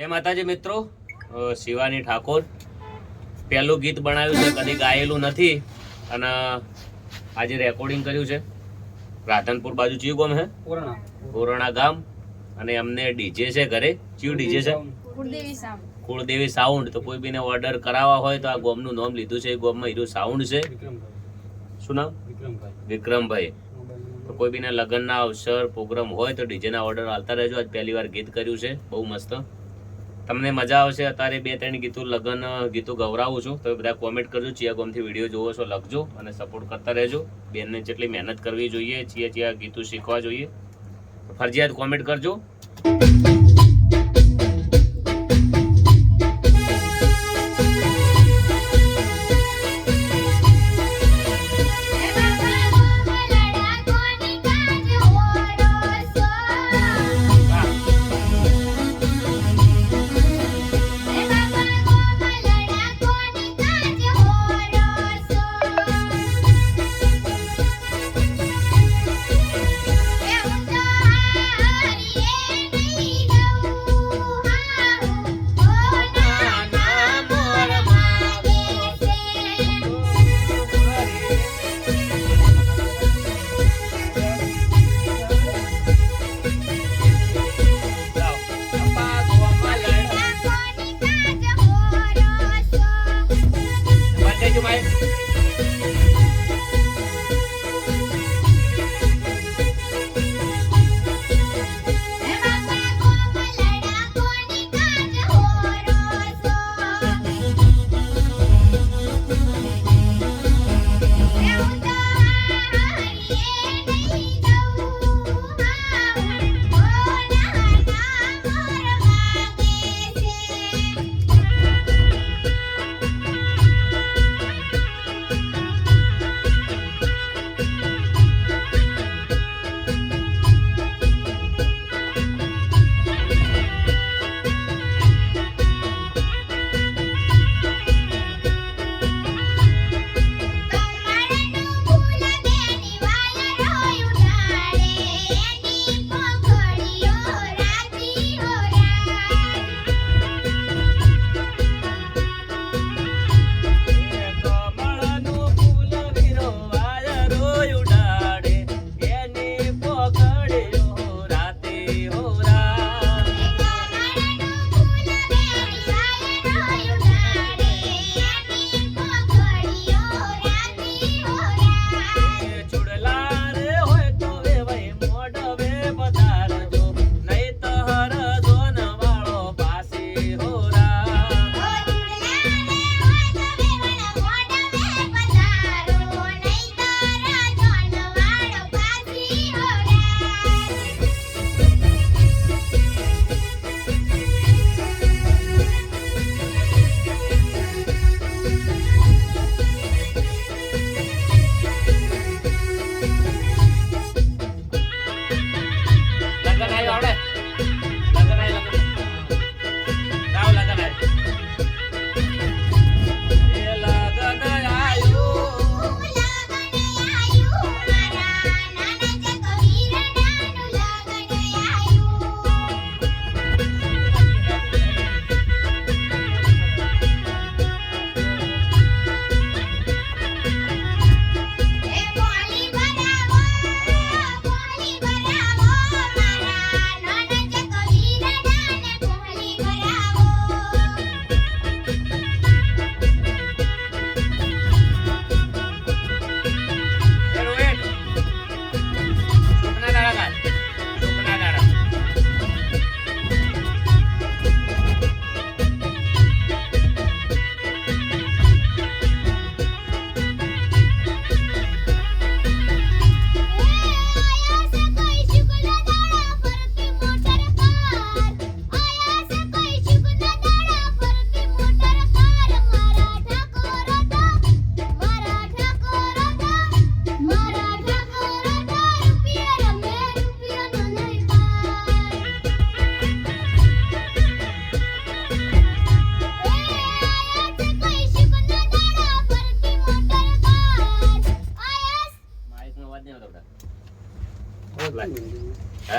જય માતાજી મિત્રો શિવાની ઠાકોર. પહેલું ગીત બનાવ્યું છે કદી ગાયેલું નથી. અને આજે રેકોર્ડિંગ કર્યું છે. રાધનપુર બાજુ ચિયું ગામ હે? પૂર્ણ ગામ. અને અમને ડીજે છે ઘરે. ચિયું ડીજે છે? કુળદેવી સાઉન્ડ. તો કોઈ બીને ઓર્ડર કરાવવા હોય તો આ ગોમનું નામ લીધું છે. એ ગોમમાં હીરું સાઉન્ડ છે. શું નામ? વિક્રમભાઈ. વિક્રમભાઈ. તો કોઈ બીને લગ્નના અવસર પ્રોગ્રામ હોય તો ડીજેના ઓર્ડર આલતા રહેજો. આજ પહેલી વાર ગીત કર્યું છે. બહુ મસ્ત. તમને મજા આવશે. અત્યારે બે ત્રણ ગીતો લગ્ન, ગીતો ગવરાવું છું. તો બધા કોમેન્ટ કરજો. ચિયા ગોમથી વીડિયો જોવો છો, લખજો અને સપોર્ટ કરતા રહેજો. બેનને જેટલી મહેનત કરવી જોઈએ, ચિયા ચિયા ગીતો શીખવા જોઈએ. ફરજિયાત કોમેન્ટ કરજો.